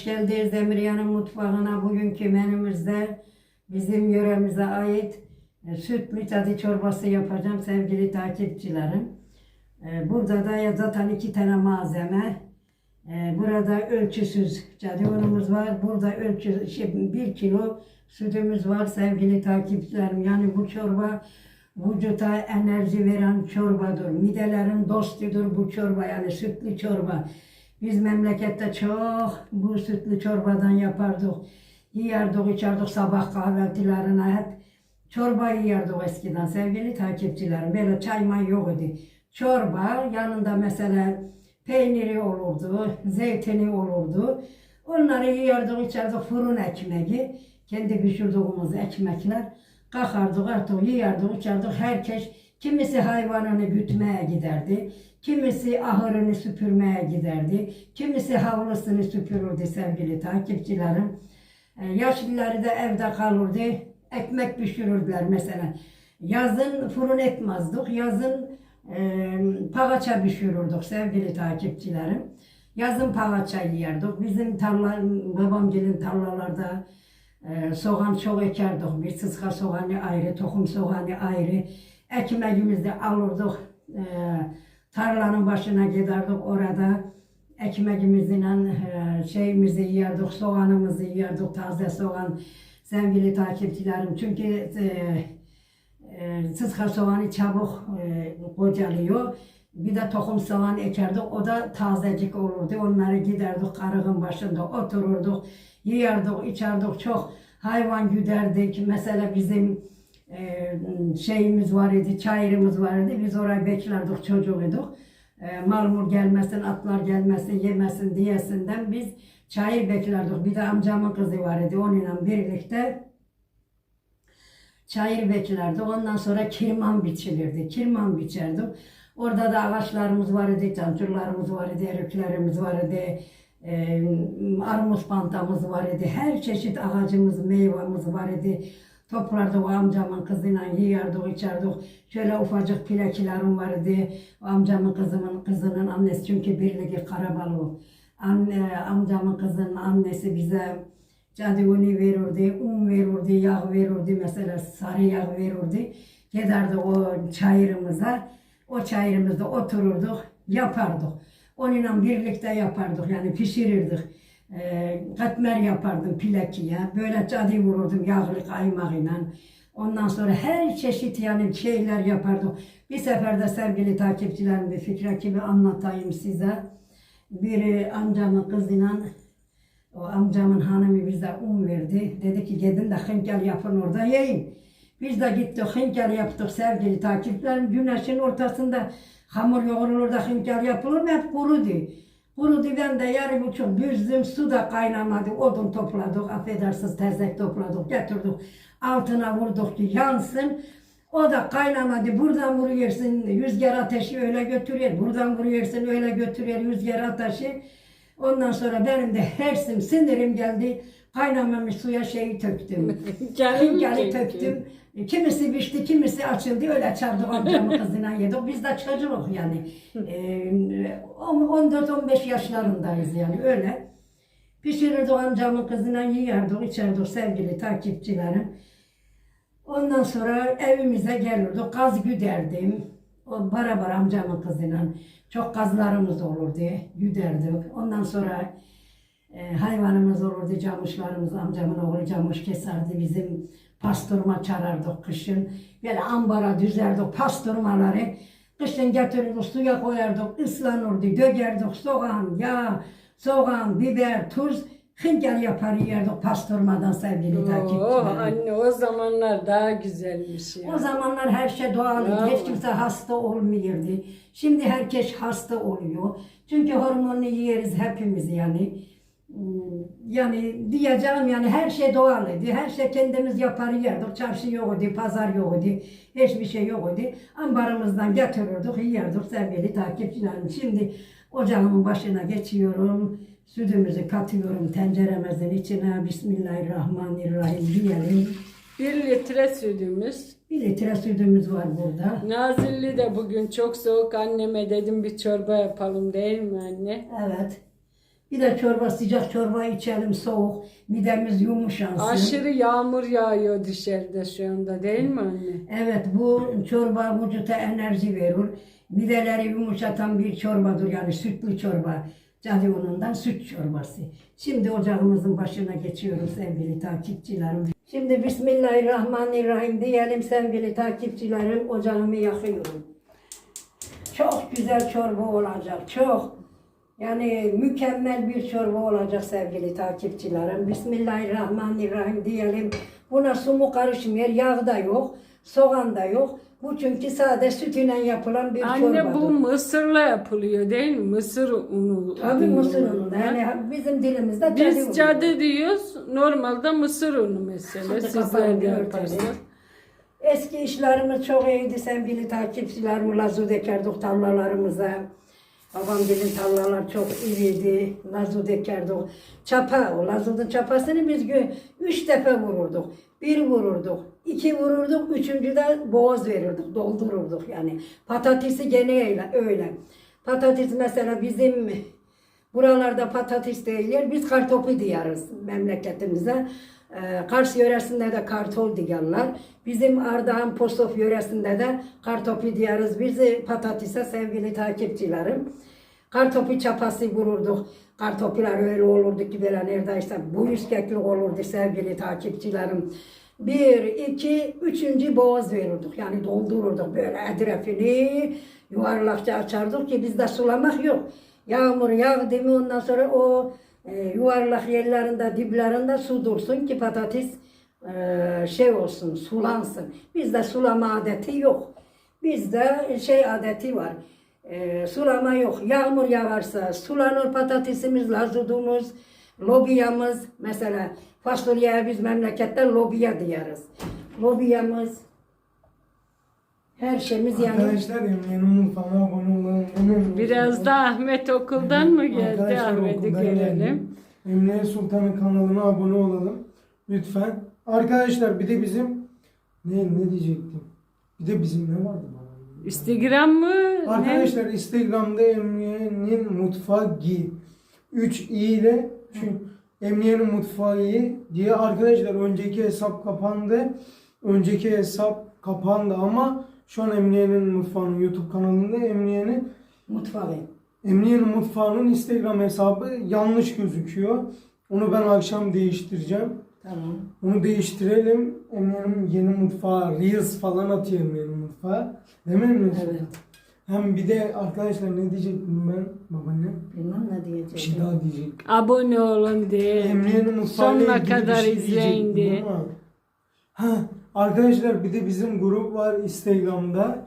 Hoş geldiniz Emriyan'ın mutfağına. Bugünkü menümüzde bizim yöremize ait e, sütlü cadı çorbası yapacağım sevgili takipçilerim. E, Burada da zaten iki tane malzeme. E, Burada ölçüsüz cadı unumuz var. Burada ölçü şey, bir kilo sütümüz var sevgili takipçilerim. Yani bu çorba vücuda enerji veren çorbadır. Midelerin dostudur bu çorba yani sütlü çorba. Biz memlekette çok bu sütlü çorbadan yapardık. Yiyerdik, içerdik sabah kahvaltılarına hep. Çorba yiyerdik eskiden sevgili takipçilerim. Böyle çay may yok idi. Çorba yanında mesela peyniri olurdu, zeytini olurdu. Onları yiyerdik, içerdik fırın ekmeği. Kendi pişirdiğimiz ekmekler. Kalkardık artık yiyerdik, içerdik. Herkes kimisi hayvanını gütmeye giderdi. Kimisi ahırını süpürmeye giderdi. Kimisi havlusunu süpürürdü sevgili takipçilerim. E, Yaşlıları da evde kalırdı. Ekmek pişirirdiler mesela. Yazın fırın etmezdik. Yazın e, pagaça pişirirdik sevgili takipçilerim. Yazın pagaça yiyerdik. Bizim tarla, babamgilin tarlalarda e, soğan çok ekerdik. Bir sıska soğanı ayrı, tohum soğanı ayrı. Ekmeğimizi alırdık. E, tarlanın başına giderdik orada. Ekmeğimizle e, şeyimizi yiyerdik, soğanımızı yiyerdik, taze soğan sevgili takipçilerim. Çünkü e, e, sıska soğanı çabuk e, kocalıyor. Bir de tohum soğan ekerdik, o da tazecik olurdu. Onları giderdik, karığın başında otururduk, yiyerdik, içerdik, çok hayvan güderdik. Mesela bizim e, şeyimiz var idi, çayırımız var idi. Biz orayı beklerdik, çocuğuyduk. E, malmur gelmesin, atlar gelmesin, yemesin diyesinden biz çayır beklerdik. Bir de amcamın kızı var idi, onunla birlikte çayır beklerdik. Ondan sonra kirman biçilirdi. Kirman biçerdik. Orada da ağaçlarımız var idi, cancurlarımız var idi, eriklerimiz var idi. E, armut pantamız var idi. Her çeşit ağacımız, meyvamız var idi. Toplardık amcamın kızıyla yiyerdik, içerdik. Şöyle ufacık pilekilerim vardı. Amcamın kızımın kızının annesi çünkü birliği Karabalı. Anne, amcamın kızının annesi bize cadivuni verirdi, un verirdi, yağ verirdi mesela sarı yağ verirdi. Giderdik o çayırımıza. O çayırımızda otururduk, yapardık. Onunla birlikte yapardık yani pişirirdik. E, katmer yapardım pilekiye. Böyle cadı vururdum yağlı kaymağıyla. Ondan sonra her çeşit yani şeyler yapardım. Bir seferde sevgili takipçilerim bir fikre gibi anlatayım size. Bir amcamın kızıyla o amcamın hanımı bize un verdi. Dedi ki gidin de hınkel yapın orada yiyin. Biz de gittik hınkel yaptık sevgili takipçilerim. Güneşin ortasında hamur yoğrulur da hınkel yapılır mı? Hep kurudu. Kurudu ben de yarı buçuk büzdüm. Su da kaynamadı. Odun topladık. Affedersiniz tezek topladık. Getirdik. Altına vurduk ki yansın. O da kaynamadı. Buradan vuruyorsun rüzgar ateşi öyle götürüyor. Buradan vuruyorsun öyle götürüyor rüzgar ateşi. Ondan sonra benim de hersim sinirim geldi. Kaynamamış suya şeyi töktüm. Çekti. töktüm. Kimisi pişti, kimisi açıldı. Öyle çardık amcamın kızına yedik. Biz de çocuk yani. Ee, 14-15 yaşlarındayız yani öyle. Pişirirdik amcamın kızına yiyerdik, içerdik sevgili takipçilerim. Ondan sonra evimize gelirdik, kaz güderdim. O beraber amcamın kızıyla çok kazlarımız olurdu, güderdik. Ondan sonra e, hayvanımız olurdu, camışlarımız, amcamın oğlu camış keserdi. Bizim pasturma çarardık kışın. Böyle ambara düzerdik pasturmaları. Kışın getirirdik, suya koyardık, ıslanırdı, dögerdik soğan, yağ, soğan, biber, tuz. Hınkal yapar yerdik pasturmadan sevgili Oh takipçilerim. anne o zamanlar daha güzelmiş ya. O zamanlar her şey doğalıydı. Bravo. Hiç kimse hasta olmuyordu. Şimdi herkes hasta oluyor. Çünkü hormonlu yeriz hepimiz yani. Hmm, Yani diyeceğim yani her şey doğalıydı. Her şey kendimiz yapar yerdik. Çarşı yoktu, pazar yoktu. Hiçbir şey yoktu. Ambarımızdan getirirdik, yiyerdik sevgili takipçilerim. Şimdi ocağımın başına geçiyorum. Sütümüzü katıyorum tenceremizin içine. Bismillahirrahmanirrahim diyelim. Bir litre sütümüz. Bir litre sütümüz var burada. Nazilli de bugün çok soğuk anneme dedim bir çorba yapalım değil mi anne? Evet. Bir de çorba sıcak çorba içelim soğuk. Midemiz yumuşansın. Aşırı yağmur yağıyor dışarıda şu anda değil mi anne? Evet bu çorba vücuta enerji verir. Mideleri yumuşatan bir çorbadır yani sütlü çorba. Cadı unundan süt çorbası. Şimdi ocağımızın başına geçiyorum sevgili takipçilerim. Şimdi Bismillahirrahmanirrahim diyelim sevgili takipçilerim. Ocağımı yakıyorum. Çok güzel çorba olacak. Çok. Yani mükemmel bir çorba olacak sevgili takipçilerim. Bismillahirrahmanirrahim diyelim. Buna su mu karışmıyor, yağ da yok, soğan da yok. Bu çünkü sade sütüyle yapılan bir Anne çorbadır. bu mısırla yapılıyor değil mi? Mısır unu. Tabii diyor mısır unu. Yani bizim dilimizde Biz unu. cadı diyoruz. Normalde mısır unu mesela. Sizler de yaparsınız. Eski işlerimiz çok iyiydi sevgili takipçilerim. Lazu dekerdik tarlalarımıza. Babam gelin tarlalar çok iyiydi. Lazu dekerdik. Çapa, o lazudun çapasını biz gö- üç defa vururduk. Bir vururduk, iki vururduk, üçüncü de boğaz verirdik, doldururduk yani. Patatesi gene öyle. Patates mesela bizim Buralarda patates değiller, biz kartopu diyarız memleketimize. Ee, Kars yöresinde de kartol diyorlar. Bizim Ardahan Postof yöresinde de kartopu diyarız. Biz de patatese sevgili takipçilerim. Kartopu çapası vururduk. Kartopular öyle olurdu ki böyle neredeyse bu yüzkeklik olurdu sevgili takipçilerim. Bir, iki, üçüncü boğaz verirdik. Yani doldururduk böyle etrafını yuvarlakça açardık ki bizde sulamak yok. Yağmur yağdı mı ondan sonra o e, yuvarlak yerlerinde diplerinde su dursun ki patates e, şey olsun sulansın. Bizde sulama adeti yok. Bizde şey adeti var. E, sulama yok. Yağmur yağarsa sulanır patatesimiz, lazudumuz, lobiyamız. Mesela fasulyeye biz memlekette lobiya diyoruz. Lobiyamız her şeyimiz yani. Arkadaşlar Emre'nin mutfağına abone olalım. Biraz da Ahmet okuldan mı geldi? Arkadaşlar Ahmet'i okuldan görelim. geldim. Emre Sultan'ın kanalına abone olalım. Lütfen. Arkadaşlar bir de bizim ne ne diyecektim? Bir de bizim ne vardı bana? Instagram mı? Ne? Arkadaşlar Instagram'da Emre'nin mutfağı gi 3 i ile çünkü Emre'nin mutfağı diye arkadaşlar önceki hesap kapandı. Önceki hesap kapandı ama şu an Emre'nin mutfağının YouTube kanalında Emre'nin Mutfağı. Emniye'nin mutfağının Instagram hesabı yanlış gözüküyor. Onu ben akşam değiştireceğim. Tamam. Onu değiştirelim. Emniye'nin yeni mutfağı, Reels falan atıyor Emniye'nin mutfağı. Değil mi Emniye? Evet. Hem bir de arkadaşlar ne diyecektim ben babaannem? Bilmem ne Bir şey daha diyecek. Abone olun diye. Emniye'nin mutfağıyla Sonuna kadar şey izleyin diyecektim diye. ama- Ha, arkadaşlar bir de bizim grup var Instagram'da.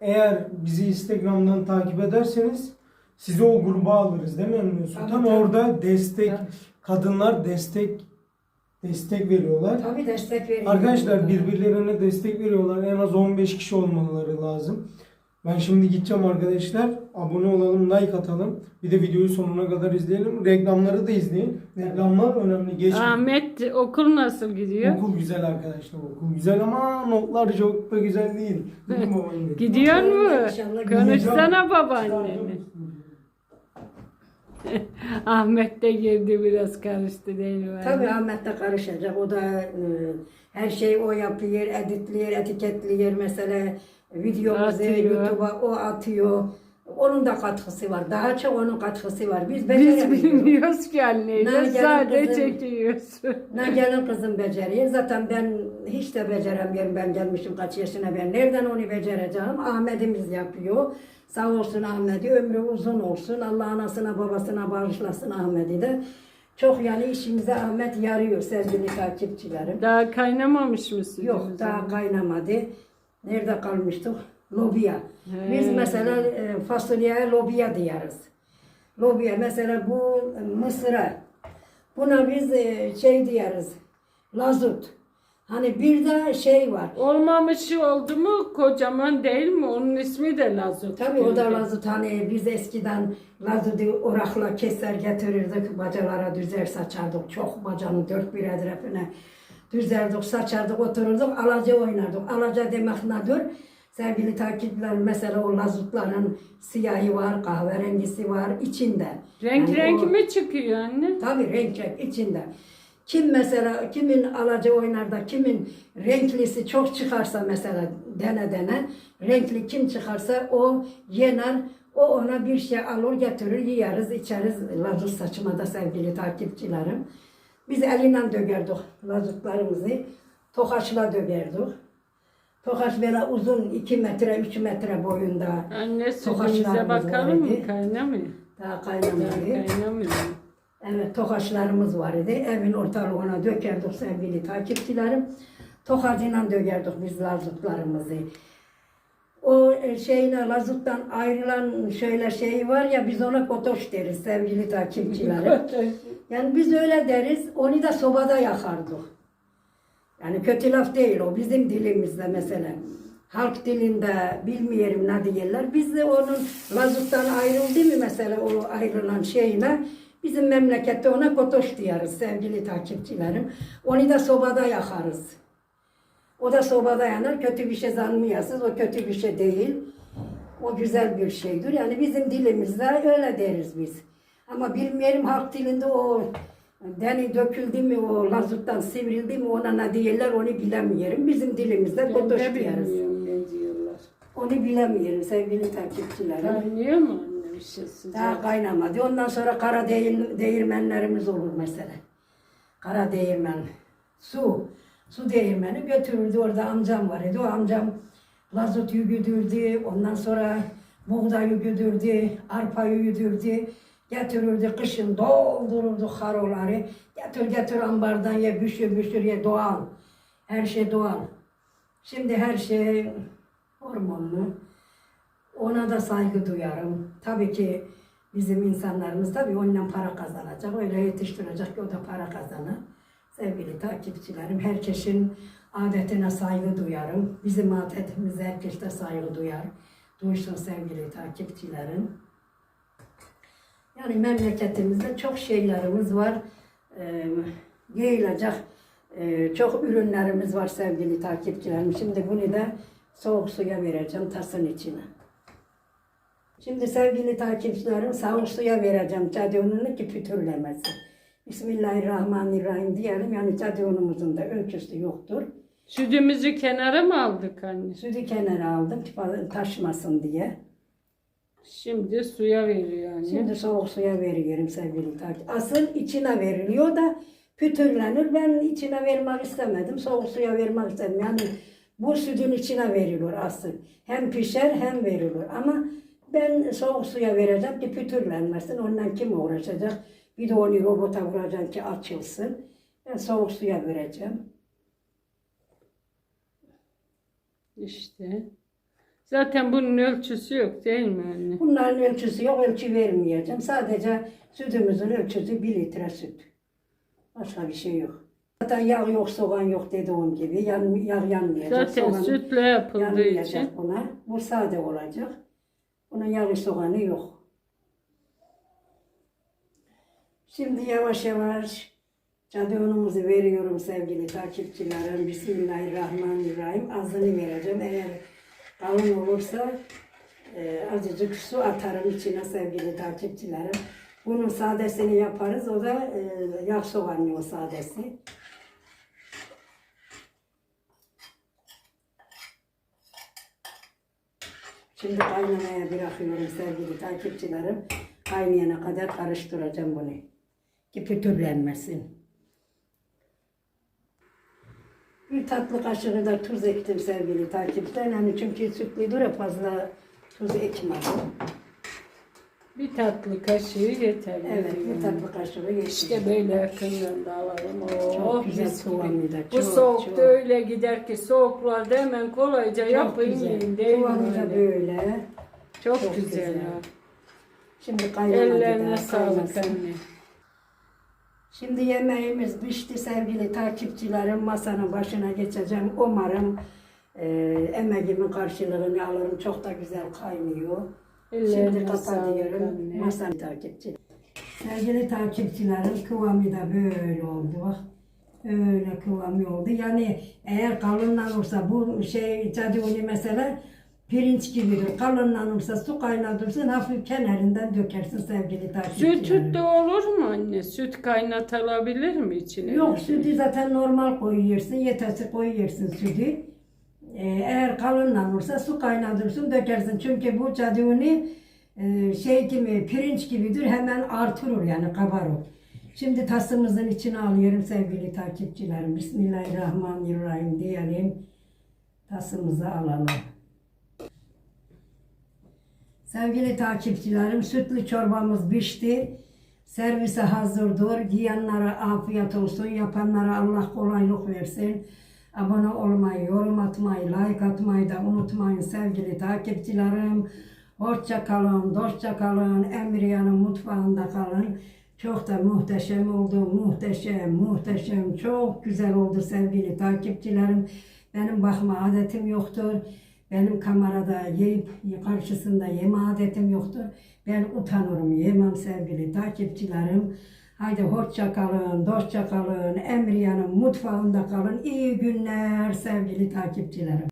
Eğer bizi Instagram'dan takip ederseniz sizi o gruba alırız değil mi Emre Sultan? Tabii, tabii. Orada destek, Tabii. kadınlar destek destek veriyorlar. Tabii destek veriyor. Arkadaşlar birbirlerine destek veriyorlar. En az 15 kişi olmaları lazım. Ben şimdi gideceğim arkadaşlar. Abone olalım, like atalım. Bir de videoyu sonuna kadar izleyelim. Reklamları da izleyin. Reklamlar önemli. Geçmeyin. Ahmet okul nasıl gidiyor? Okul güzel arkadaşlar. Okul güzel ama notlar çok da güzel değil. Değil mi babaanne? Gidiyor mu? İnşallah Konuşsana babaanneni. Ahmet de girdi biraz karıştı değil mi? Tabii Ahmet de karışacak. O da e, her şey o yapıyor, editliyor, etiketliyor. Mesela videomuzu Atıyor. YouTube'a o atıyor. Onun da katkısı var. Daha çok onun katkısı var. Biz Biz beceremiyoruz. bilmiyoruz ki Ne anneyle. gelin Sadece kızım. çekiyoruz. Kızım beceriyor. Zaten ben hiç de beceremiyorum. Ben gelmişim kaç yaşına ben. Nereden onu becereceğim? Ahmet'imiz yapıyor. Sağ olsun Ahmet'i. Ömrü uzun olsun. Allah anasına babasına bağışlasın Ahmet'i de. Çok yani işimize Ahmet yarıyor sevgili takipçilerim. Daha kaynamamış mısın? Yok daha kaynamadı. Nerede kalmıştık? Lobiya. Biz He. mesela e, fasulyeye lobiya diyoruz. Lobiya mesela bu mısıra. Buna biz e, şey diyoruz. Lazut. Hani bir de şey var. Olmamışı oldu mu kocaman değil mi? Onun ismi de Lazut. Tabii o da lazut hani biz eskiden lazutu orakla keser getirirdik bacalara düzer saçardık. Çok bacanın dört bir etrafına düzerdik saçardık otururduk alaca oynardık. Alaca demek nedir? Sevgili takipçiler mesela o lazutların siyahı var, kahverengisi var içinde. Renk Yani renk o- mi çıkıyor anne? Tabii renk renk içinde. Kim mesela kimin alaca oynarda kimin renklisi çok çıkarsa mesela dene dene renkli kim çıkarsa o yener o ona bir şey alır getirir yiyeriz içeriz lazut saçıma da sevgili takipçilerim. Biz elinden dögerdik lazutlarımızı tokaçla dögerdik. Tokaç böyle uzun 2 metre 3 metre boyunda Anne Tokaçlarımız sütümüze bakalım var idi. mı? Kaynamıyor. daha kaynamadı. Kaynamıyor. Evet, tokaçlarımız var idi. Evin ortalığına dökerdik sevgili takipçilerim. Tokacıyla dökerdik biz lazutlarımızı. O e, şeyle lazuttan ayrılan şöyle şey var ya biz ona kotoş deriz sevgili takipçilerim. Yani biz öyle deriz. Onu da sobada yakardık. Yani kötü laf değil o bizim dilimizde mesela. Halk dilinde bilmiyorum ne diyorlar. Biz de onun lazuttan ayrıldı mı mesela o ayrılan şeyle bizim memlekette ona kotoş diyoruz sevgili takipçilerim. Onu da sobada yakarız. O da sobada yanar. Kötü bir şey zannıyasınız. O kötü bir şey değil. O güzel bir şeydir. Yani bizim dilimizde öyle deriz biz. Ama bilmiyorum halk dilinde o deni döküldü mü, o lazuttan sivrildi mi ona ne diyorlar onu bilemiyorum. Bizim dilimizde Ben kotoş de diyoruz. bilmiyorum ne diyorlar. Onu bilemiyorum sevgili takipçilerim. Kaynıyor mu anne bir şey? Daha kaynamadı. Ondan sonra kara değir, değirmenlerimiz olur mesela. Kara değirmen. Su. Su değirmeni götürürdü. Orada amcam var idi. O amcam lazut güdürdü. Ondan sonra buğdayı güdürdü. Arpayı güdürdü. Getirirdi kışın doldururdu haroları. Getir getir ambardan ye büşür büşür ye doğal. Her şey doğal. Şimdi her şey hormonlu. Ona da saygı duyarım. Tabii ki bizim insanlarımız tabii ondan para kazanacak. Öyle yetiştirecek ki o da para kazanır. Sevgili takipçilerim, herkesin adetine saygı duyarım. Bizim adetimize herkes de saygı duyar. Duysun sevgili takipçilerim. Yani memleketimizde çok şeylerimiz var. Ee, giyilecek e, çok ürünlerimiz var sevgili takipçilerim. Şimdi bunu da soğuk suya vereceğim tasın içine. Şimdi sevgili takipçilerim soğuk suya vereceğim cadıyonunu ki pütürlemesin. Bismillahirrahmanirrahim diyelim. Yani cadıyonumuzun da ölçüsü yoktur. Sütümüzü kenara mı aldık anne? Sütü kenara aldım taşmasın diye. Şimdi suya veriyor anne. Şimdi soğuk suya veriyorum sevgili takip. Asıl içine veriliyor da pütürlenir. Ben içine vermek istemedim. Soğuk suya vermek istedim. Yani bu sütün içine veriliyor asıl. Hem pişer hem verilir. Ama ben soğuk suya vereceğim ki pütürlenmesin. Ondan kim uğraşacak? Bir de onu robota vuracağım ki açılsın. Ben soğuk suya vereceğim. İşte. Zaten bunun ölçüsü yok değil mi anne? Bunların ölçüsü yok, ölçü vermeyeceğim. Sadece sütümüzün ölçüsü bir litre süt. Başka bir şey yok. Zaten yağ yok, soğan yok dediğim gibi. Yan, yağ yanmayacak. Zaten soğan sütle yapıldığı yanmayacak için. buna. Bu sade olacak. Bunun yağı soğanı yok. Şimdi yavaş yavaş cadıyonumuzu veriyorum sevgili takipçilerim. Bismillahirrahmanirrahim. Azını vereceğim. Eğer kalın olursa e, azıcık su atarım içine sevgili takipçilerim. Bunun sadesini yaparız. O da e, yağ soğanlı o sadesi. Şimdi kaynamaya bırakıyorum sevgili takipçilerim. Kaynayana kadar karıştıracağım bunu. Ki pütürlenmesin. Bir tatlı kaşığı da tuz ektim sevgili takipçiler. Yani çünkü sütlüdür ya fazla tuz ekmedim. Bir tatlı kaşığı yeter. Evet bir tatlı kaşığı yetişir. İşte böyle yakından da alalım. Oh, Çok güzel kıvamı da. Bu soğukta çok. öyle gider ki soğuklarda hemen kolayca Çok yapayım güzel. yiyin değil mi? Da böyle. Çok, Çok güzel, güzel. ya. Şimdi kaynamadı Ellerine sağlık anne. Şimdi yemeğimiz pişti sevgili takipçilerim. Masanın başına geçeceğim. Umarım e, emeğimin karşılığını alırım. Çok da güzel kaynıyor. Şimdi Ellerine sağlık kapatıyorum. Masanın takipçi. Sevgili takipçilerim kıvamı da böyle oldu. Bak. Öyle kıvamı oldu. Yani eğer kalınlar olsa bu şey cadıyonu mesela pirinç gibidir. Kalınlanırsa su kaynatırsın hafif kenarından dökersin sevgili takipçilerim. Süt de olur mu anne? Süt kaynatılabilir mi içine? Yok sütü zaten normal koyuyorsun. Yeterse koyuyorsun sütü. Ee, eğer kalınlanırsa su kaynatırsın dökersin. Çünkü bu cadığını e, şey gibi pirinç gibidir hemen artırır yani kabarır. Şimdi tasımızın içine alıyorum sevgili takipçilerim. Bismillahirrahmanirrahim diyelim. Tasımızı alalım. Sevgili takipçilerim sütlü çorbamız pişti. Servise hazırdır. Yiyenlere afiyet olsun. Yapanlara Allah kolaylık versin. Abone olmayı, yorum atmayı, like atmayı da unutmayın sevgili takipçilerim. Hoşça kalın, dostça kalın. Emriyan'ın mutfağında kalın. Çok da muhteşem oldu. Muhteşem, muhteşem. Çok güzel oldu sevgili takipçilerim. Benim bakma adetim yoktur. Benim kamerada yiyip karşısında yeme adetim yoktur. Ben utanırım, yemem sevgili takipçilerim. Haydi hoşça kalın, dostça kalın, Emriyan'ın mutfağında kalın. İyi günler sevgili takipçilerim.